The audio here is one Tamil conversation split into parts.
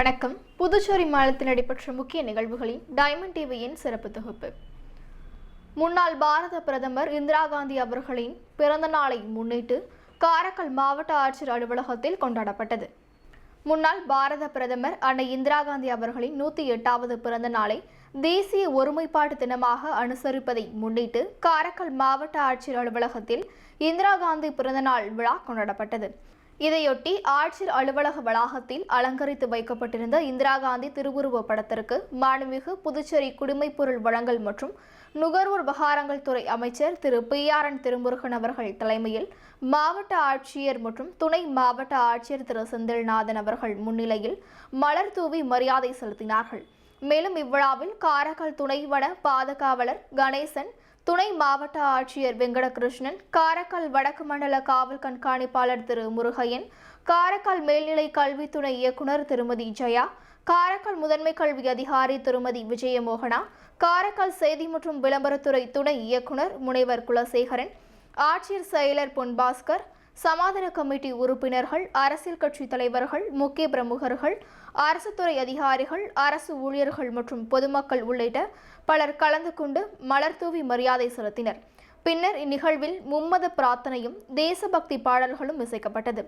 வணக்கம். புதுச்சேரி மாநிலத்தில் நடைபெற்ற முக்கிய நிகழ்வுகளின் டைமண்ட் டிவியின் சிறப்பு தொகுப்பு. முன்னாள் பாரத பிரதமர் இந்திரா காந்தி அவர்களின் பிறந்த நாளை முன்னிட்டு காரைக்கால் மாவட்ட ஆட்சியர் அலுவலகத்தில் கொண்டாடப்பட்டது. முன்னாள் பாரத பிரதமர் அன்னை இந்திரா காந்தி அவர்களின் நூற்றி எட்டாவது பிறந்த நாளை தேசிய ஒருமைப்பாட்டு தினமாக அனுசரிப்பதை முன்னிட்டு காரைக்கால் மாவட்ட ஆட்சியர் அலுவலகத்தில் இந்திரா காந்தி பிறந்தநாள் விழா கொண்டாடப்பட்டது. இதையொட்டி ஆட்சியர் அலுவலக வளாகத்தில் அலங்கரித்து வைக்கப்பட்டிருந்த இந்திரா காந்தி திருவுருவ படத்திற்கு மாண்புமிகு புதுச்சேரி குடிமைப் பொருள் வழங்கல் மற்றும் நுகர்வோர் விவகாரங்கள் துறை அமைச்சர் Thiru P R N Thirumurugan அவர்கள் தலைமையில் மாவட்ட ஆட்சியர் மற்றும் துணை மாவட்ட ஆட்சியர் திரு செந்தில்நாதன் அவர்கள் முன்னிலையில் மலர் தூவி மரியாதை செலுத்தினார்கள். மேலும் இவ்விழாவில் காரைக்கால் துணை வன பாதுகாவலர் கணேசன் துணை மாவட்ட ஆட்சியர் வெங்கடகிருஷ்ணன் காரைக்கால் வடக்கு மண்டல காவல் கண்காணிப்பாளர் திரு முருகையன் காரைக்கால் மேல்நிலை கல்வித்துறை இயக்குனர் திருமதி ஜெயா காரைக்கால் முதன்மை கல்வி அதிகாரி திருமதி விஜயமோகனா காரைக்கால் செய்தி மற்றும் விளம்பரத்துறை துணை இயக்குனர் முனைவர் குலசேகரன் ஆட்சியர் செயலர் பொன்பாஸ்கர் சமாதான கமிட்டி உறுப்பினர்கள் அரசியல் கட்சி தலைவர்கள் முக்கிய பிரமுகர்கள் அரசு துறை அதிகாரிகள் அரசு ஊழியர்கள் மற்றும் பொதுமக்கள் உள்ளிட்ட பலர் கலந்து கொண்டு மலர் தூவி மரியாதை செலுத்தினர். பின்னர் இந்நிகழ்வில் மும்மத பிரார்த்தனையும் தேசபக்தி பாடல்களும் இசைக்கப்பட்டது.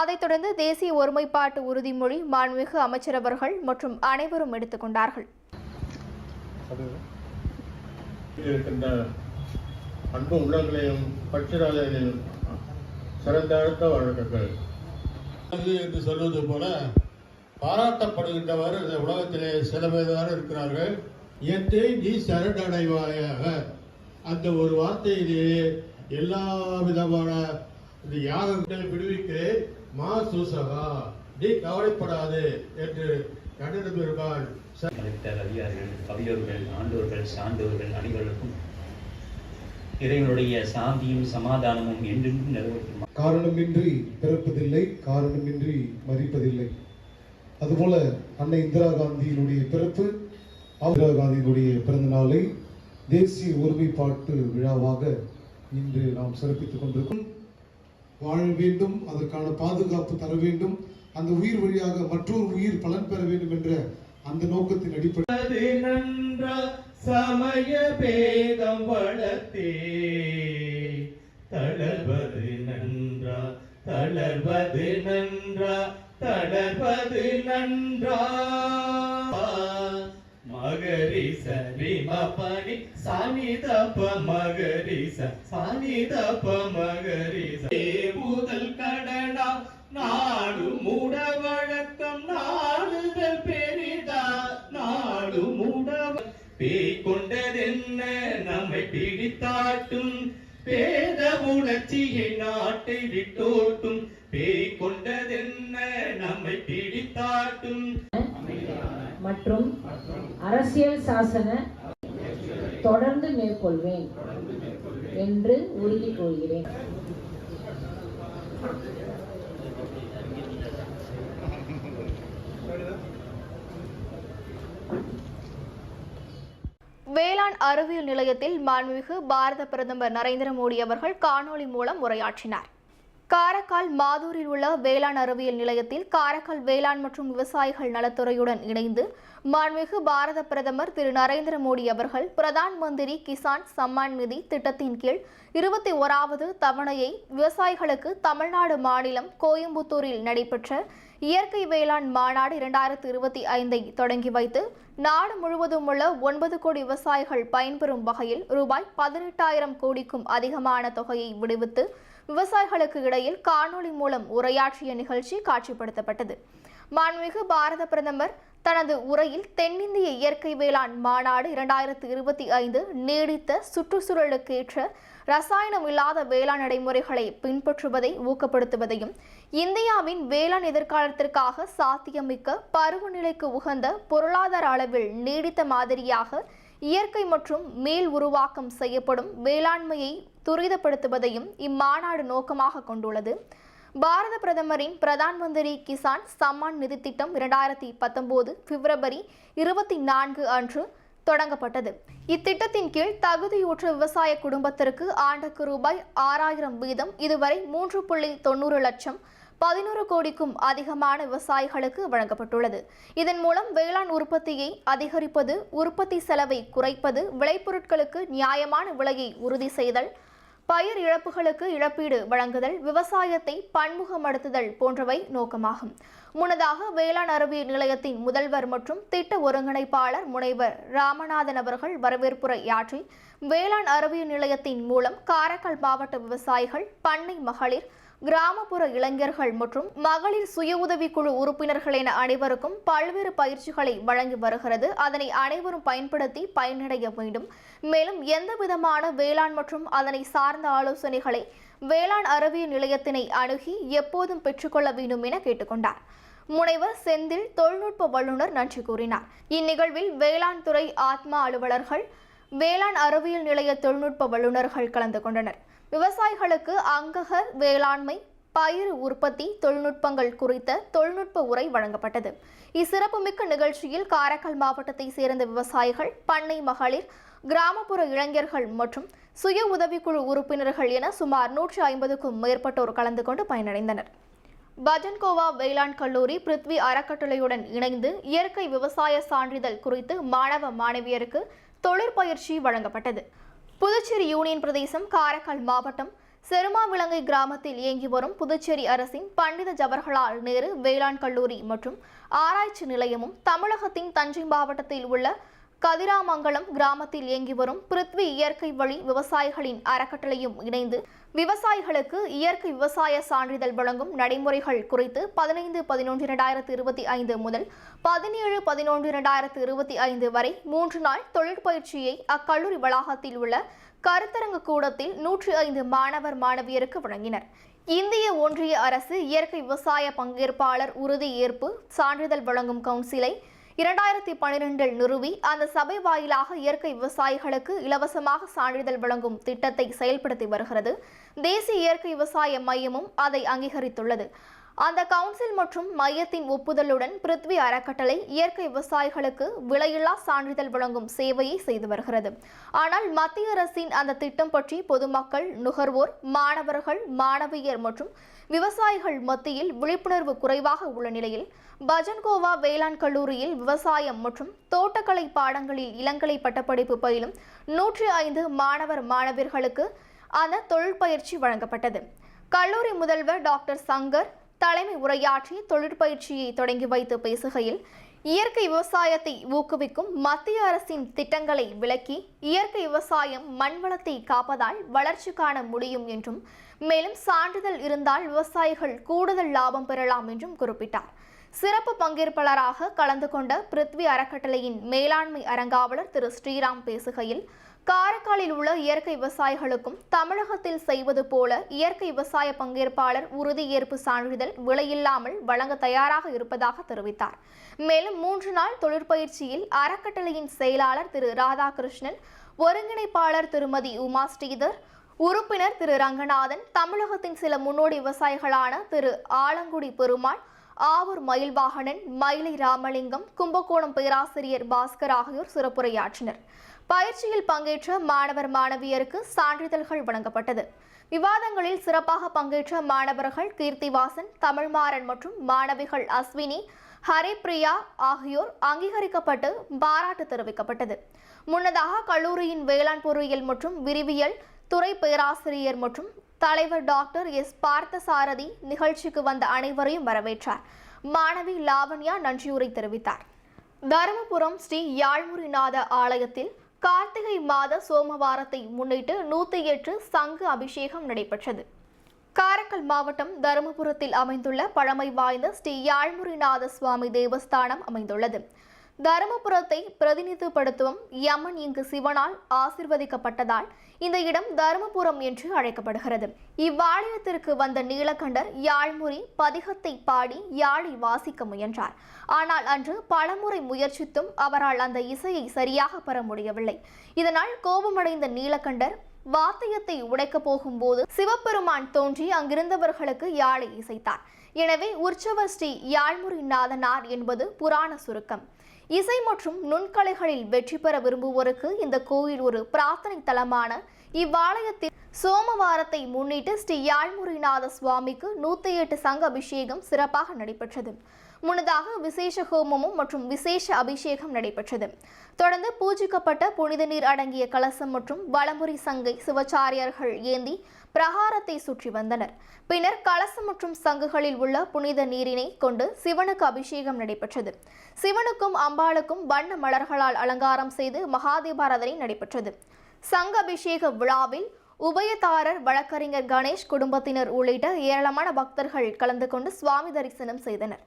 அதைத் தொடர்ந்து தேசிய ஒருமைப்பாட்டு உறுதிமொழி மாண்புமிகு அமைச்சரவர்கள் மற்றும் அனைவரும் எடுத்துக்கொண்டார்கள் இருக்கின்ற அன்பு உள்ளங்களையும் பட்சராஜனையும் சிறந்தாழ்த்த வழக்கங்கள் அது என்று சொல்வது போல பாராட்டப்படுகின்றவர் இந்த உலகத்திலே சில பேர் இருக்கிறார்கள். இயற்கை நீ சரணடைவாயாக. அந்த ஒரு வார்த்தையிலேயே எல்லா விதமான இந்த யாகங்களை விடுவிக்கிறேன் மா சூசகா. நீ கவலைப்படாது என்று கண்டிடம் பெருமாள் கலெக்டர் அதிகாரிகள் கவியோர்கள் ஆண்டோர்கள் சான்றோர்கள் அனைவருக்கும் இறைவனுடைய சாந்தியும் சமாதானமும் என்றும் நிலவட்டும் காரணமின்றி பிறப்பதில்லை காரணமின்றி மதிப்பதில்லை அதுபோல அன்னை இந்திரா காந்தியினுடைய பிறப்பு இந்திரா காந்தியினுடைய பிறந்த நாளை தேசிய ஒருமைப்பாட்டு விழாவாக இன்று நாம் சிறப்பித்துக் கொண்டிருக்கோம் வாழ வேண்டும் அதற்கான பாதுகாப்பு தர வேண்டும் அந்த உயிர் வழியாக மற்றொரு உயிர் பலன் பெற வேண்டும் என்ற அந்த நோக்கத்தின் அடிப்படை அது நன்றா சமய பேதம் வளர்த்தே. தளர்வது நன்றா தளர்வது நன்றா தளர்வது நன்றா. மகரி சரிம பனி சானிதப்ப மகரி சானிதப்ப மகரி முதல் கடனா நாடு மூட என்ன நம்மை பிடித்தாட்டும்? பேத உணர்ச்சியை நாட்டை விட்டோட்டும். பேய் கொண்டதென்ன நம்மை பிடித்தாட்டும்? மற்றும் அரசியல் சாசன தொடர்ந்து மேற்கொள்வேன் என்று உறுதி கூறுகிறேன். வேளாண் அறிவியல் நிலையத்தில் மாண்புமிகு பாரத பிரதமர் நரேந்திர மோடி அவர்கள் காணொளி மூலம் உரையாற்றினார். காரைக்கால் மாதூரில் உள்ள வேளாண் அறிவியல் நிலையத்தில் காரைக்கால் வேளாண் மற்றும் விவசாயிகள் நலத்துறையுடன் இணைந்து மாண்புமிகு பாரத பிரதமர் திரு நரேந்திர மோடி அவர்கள் பிரதான் மந்திரி கிசான் சம்மான் நிதி திட்டத்தின் கீழ் இருபத்தி ஓராவது தவணையை விவசாயிகளுக்கு தமிழ்நாடு மாநிலம் கோயம்புத்தூரில் நடைபெற்ற இயற்கை வேளாண் மாநாடு இரண்டாயிரத்தி இருபத்தி ஐந்தை தொடங்கி வைத்து நாடு முழுவதும் உள்ள ஒன்பது கோடி விவசாயிகள் பயன்பெறும் வகையில் ரூபாய் பதினெட்டாயிரம் கோடிக்கும் அதிகமான தொகையை விடுவித்து விவசாயிகளுக்கு இடையில் காணொளி மூலம் உரையாற்றிய நிகழ்ச்சி காட்சிப்படுத்தப்பட்டது. மாண்புமிகு பாரத பிரதமர் தனது உரையில் தென்னிந்திய இயற்கை வேளாண் மாநாடு இரண்டாயிரத்தி இருபத்தி ஐந்து நீடித்த சுற்றுச்சூழலுக்கேற்ற ரசாயனம் இல்லாத வேளாண் நடைமுறைகளை பின்பற்றுவதை ஊக்கப்படுத்துவதையும் இந்தியாவின் வேளாண் எதிர்காலத்திற்காக சாத்தியமிக்க பருவநிலைக்கு உகந்த பொருளாதார அளவில் நீடித்த மாதிரியாக இயற்கை மற்றும் மேல் உருவாக்கம் செய்யப்படும் வேளாண்மையை துரிதப்படுத்துவதையும் இம்மாநாடு நோக்கமாக கொண்டுள்ளது. பாரத பிரதமரின் பிரதான் மந்திரி கிசான் சம்மான் நிதி திட்டம் இரண்டாயிரத்தி பத்தொன்பது பிப்ரவரி இருபத்தி நான்கு அன்று தொடங்கப்பட்டது. இத்திட்டத்தின் கீழ் தகுதியுற்ற விவசாய குடும்பத்திற்கு ஆண்டுக்கு ரூபாய் ஆறாயிரம் வீதம் இதுவரை மூன்று புள்ளி தொண்ணூறு லட்சம் பதினோரு கோடிக்கும் அதிகமான விவசாயிகளுக்கு வழங்கப்பட்டுள்ளது. இதன் மூலம் வேளாண் உற்பத்தியை அதிகரிப்பது உற்பத்தி செலவை குறைப்பது விளைபொருட்களுக்கு நியாயமான விலையை உறுதி செய்தல் பயிர் இழப்புகளுக்கு இழப்பீடு வழங்குதல் விவசாயத்தை பன்முகமடுத்துதல் போன்றவை நோக்கமாகும். முன்னதாக வேளாண் அறிவியல் நிலையத்தின் முதல்வர் மற்றும் திட்ட ஒருங்கிணைப்பாளர் முனைவர் ராமநாதன் அவர்கள் வரவேற்புரையாற்றி வேளாண் அறிவியல் நிலையத்தின் மூலம் காரைக்கால் மாவட்ட விவசாயிகள் பண்ணை மகளிர் கிராமப்புற இளைஞர்கள் மற்றும் மகளிர் சுய உதவிக்குழு உறுப்பினர்கள் என அனைவருக்கும் பல்வேறு பயிற்சிகளை வழங்கி வருகிறது. அதனை அனைவரும் பயன்படுத்தி பயனடைய வேண்டும். மேலும் எந்த விதமான வேளாண் மற்றும் அதனை சார்ந்த ஆலோசனைகளை வேளாண் அறிவியல் நிலையத்தினை அணுகி எப்போதும் பெற்றுக்கொள்ள வேண்டும் என கேட்டுக்கொண்டார். முனைவர் செந்தில் தொழில்நுட்ப வல்லுநர் நன்றி கூறினார். இந்நிகழ்வில் வேளாண் துறை ஆத்மா அலுவலர்கள் வேளாண் அறிவியல் நிலைய தொழில்நுட்ப வல்லுநர்கள் கலந்து கொண்டனர். விவசாயிகளுக்கு அங்கக வேளாண்மை பயிர் உற்பத்தி தொழில்நுட்பங்கள் குறித்த தொழில்நுட்ப உரை வழங்கப்பட்டது. இச்சிறப்புமிக்க நிகழ்ச்சியில் காரைக்கால் மாவட்டத்தை சேர்ந்த விவசாயிகள் பண்ணை மகளிர் கிராமப்புற இளைஞர்கள் மற்றும் சுய உதவிக்குழு உறுப்பினர்கள் என சுமார் நூற்றி ஐம்பதுக்கும் மேற்பட்டோர் கலந்து கொண்டு பயனடைந்தனர். பஜன்கோவா வேளாண் கல்லூரி பிருத்வி அறக்கட்டளையுடன் இணைந்து இயற்கை விவசாய சான்றிதழ் குறித்து மாணவ மாணவியருக்கு தொழிற்பயிற்சி வழங்கப்பட்டது. புதுச்சேரி யூனியன் பிரதேசம் காரைக்கால் மாவட்டம் செருமாவிலங்கை கிராமத்தில் இயங்கி வரும் புதுச்சேரி அரசின் பண்டித ஜவஹர்லால் நேரு வேளாண் கல்லூரி மற்றும் ஆராய்ச்சி நிலையமும் தமிழகத்தின் தஞ்சை மாவட்டத்தில் உள்ள கதிராமங்கலம் கிராமத்தில் இயங்கி வரும் பிருத்வி இயற்கை வழி விவசாயிகளின் அறக்கட்டளையும் இணைந்து விவசாயிகளுக்கு இயற்கை விவசாய சான்றிதழ் வழங்கும் நடைமுறைகள் குறித்து பதினைந்து பதினொன்று இரண்டாயிரத்தி இருபத்தி ஐந்து முதல் பதினேழு பதினொன்று இரண்டாயிரத்தி இருபத்தி ஐந்து வரை மூன்று நாள் தொழிற்பயிற்சியை அக்கல்லூரி வளாகத்தில் உள்ள கருத்தரங்கு கூடத்தில் நூற்றி ஐந்து மாணவர் மாணவியருக்கு வழங்கினர். இந்திய ஒன்றிய அரசு இயற்கை விவசாய பங்கேற்பாளர் உறுதி ஏற்பு சான்றிதழ் வழங்கும் கவுன்சிலை இரண்டாயிரத்தி பனிரெண்டில் நிறுவி அந்த சபை வாயிலாக இயற்கை விவசாயிகளுக்கு இலவசமாக சான்றிதழ் வழங்கும் திட்டத்தை செயல்படுத்தி வருகிறது. தேசிய இயற்கை விவசாய மையமும் அதை அங்கீகரித்துள்ளது. அந்த கவுன்சில் மற்றும் மையத்தின் ஒப்புதலுடன் பிருத்வி அறக்கட்டளை இயற்கை விவசாயிகளுக்கு விலையில்லா சான்றிதழ் வழங்கும் சேவையை செய்து வருகிறது. ஆனால் மத்திய அரசின் அந்த திட்டம் பற்றி பொதுமக்கள் நுகர்வோர் மாணவர்கள் மாணவியர் மற்றும் விவசாயிகள் மத்தியில் விழிப்புணர்வு குறைவாக உள்ள நிலையில் பஜன்கோவா வேளாண் கல்லூரியில் விவசாயம் மற்றும் தோட்டக்கலை பாடங்களில் இளங்கலை பட்டப்படிப்பு பயிலும் நூற்றி ஐந்து மாணவர் மாணவியர்களுக்கு அந்த தொழிற்பயிற்சி வழங்கப்பட்டது. கல்லூரி முதல்வர் டாக்டர் சங்கர் தலைமை உரையாற்றி தொழிற்பயிற்சியை தொடங்கி வைத்து பேசுகையில் இயற்கை விவசாயத்தை ஊக்குவிக்கும் மத்திய அரசின் திட்டங்களை விளக்கி இயற்கை விவசாயம் மண்வளத்தை காப்பதால் வளர்ச்சி காண முடியும் என்றும் மேலும் சான்றிதழ் இருந்தால் விவசாயிகள் கூடுதல் லாபம் பெறலாம் என்றும் குறிப்பிட்டார். சிறப்பு பங்கேற்பாளராக கலந்து கொண்ட பிருத்வி அறக்கட்டளையின் மேலாண்மை அரங்காவலர் திரு ஸ்ரீராம் பேசுகையில் காரைக்காலில் உள்ள இயற்கை விவசாயிகளுக்கும் தமிழகத்தில் செய்வது போல இயற்கை விவசாய பங்கேற்பாளர் உறுதியேற்பு சான்றிதழ் விலையில்லாமல் வழங்க தயாராக இருப்பதாக தெரிவித்தார். மேலும் மூன்று நாள் தொழிற்பயிற்சியில் அறக்கட்டளையின் செயலாளர் திரு ராதாகிருஷ்ணன் ஒருங்கிணைப்பாளர் திருமதி உமா ஸ்ரீதர் உறுப்பினர் திரு ரங்கநாதன் தமிழகத்தின் சில முன்னோடி விவசாயிகளான திரு ஆலங்குடி பெருமாள் ஆவூர் மயில்வாகனன் மயிலை ராமலிங்கம் கும்பகோணம் பேராசிரியர் பாஸ்கர் ஆகியோர் சிறப்புரையாற்றினர். பயிற்சியில் பங்கேற்ற மாணவர் மாணவியருக்கு சான்றிதழ்கள் வழங்கப்பட்டது. விவாதங்களில் சிறப்பாக பங்கேற்ற மாணவர்கள் கீர்த்திவாசன் தமிழ்மாறன் மற்றும் மாணவிகள் அஸ்வினி ஹரிப்ரியா ஆகியோர் அங்கீகரிக்கப்பட்டு பாராட்டு தெரிவிக்கப்பட்டது. முன்னதாக கல்லூரியின் வேளாண் பொறியியல் மற்றும் விரிவியல் துறை பேராசிரியர் மற்றும் தலைவர் டாக்டர் எஸ். பார்த்தசாரதி நிகழ்ச்சிக்கு வந்த அனைவரையும் வரவேற்றார். மாணவி லாவண்யா நன்றியுரை தெரிவித்தார். தருமபுரம் ஸ்ரீ யாழ்முறிநாத ஆலயத்தில் கார்த்திகை மாத சோமவாரத்தை முன்னிட்டு நூற்றி எட்டு சங்கு அபிஷேகம் நடைபெற்றது. காரைக்கால் மாவட்டம் தருமபுரத்தில் அமைந்துள்ள பழமை வாய்ந்த ஸ்ரீ யாழ்முறிநாத சுவாமி தேவஸ்தானம் அமைந்துள்ளது. தருமபுரத்தை பிரதிநிதித்துவப்படுத்தும் யமன் இங்கு சிவனால் ஆசிர்வதிக்கப்பட்டதால் இந்த இடம் தருமபுரம் என்று அழைக்கப்படுகிறது. இவ்வாலயத்திற்கு வந்த நீலகண்டர் யாழ்முறி பதிகத்தை பாடி யாழை வாசிக்க முயன்றார். ஆனால் அன்று பலமுறை முயற்சித்தும் அவரால் அந்த இசையை சரியாக பெற முடியவில்லை. இதனால் கோபமடைந்த நீலகண்டர் வாத்தியத்தை உடைக்கப் போகும்போது சிவபெருமான் தோன்றி அங்கிருந்தவர்களுக்கு யாழை இசைத்தார். எனவே உற்சவர் ஸ்ரீ யாழ்முறி நாதனார் என்பது புராண சுருக்கம். இசை மற்றும் நுண்கலைகளில் வெற்றி பெற விரும்புவோருக்கு இந்த கோயில் ஒரு பிரார்த்தனை தலமான. இவ்வாலயத்தில் சோமவாரத்தை முன்னிட்டு ஸ்ரீ யாழ்முறிநாத சுவாமிக்கு நூத்தி எட்டு சங்க அபிஷேகம் சிறப்பாக நடைபெற்றது. முன்னதாக விசேஷ ஹோமமும் மற்றும் விசேஷ அபிஷேகம் நடைபெற்றது. தொடர்ந்து பூஜிக்கப்பட்ட புனித நீர் அடங்கிய கலசம் மற்றும் வளமுறை சங்கை சிவச்சாரியார்கள் ஏந்தி பிரகாரத்தை சுற்றி வந்தனர். பின்னர் கலசம் மற்றும் சங்குகளில் உள்ள புனித நீரினை கொண்டு சிவனுக்கு அபிஷேகம் நடைபெற்றது. சிவனுக்கும் அம்பாளுக்கும் வண்ண மலர்களால் அலங்காரம் செய்து மகாதீபாராதனை நடைபெற்றது. சங்க அபிஷேக விழாவில் உபயதாரர் வழக்கறிஞர் கணேஷ் குடும்பத்தினர் உள்ளிட்ட ஏராளமான பக்தர்கள் கலந்து கொண்டு சுவாமி தரிசனம் செய்தனர்.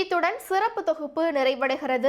இத்துடன் சிறப்பு தொகுப்பு நிறைவடைகிறது.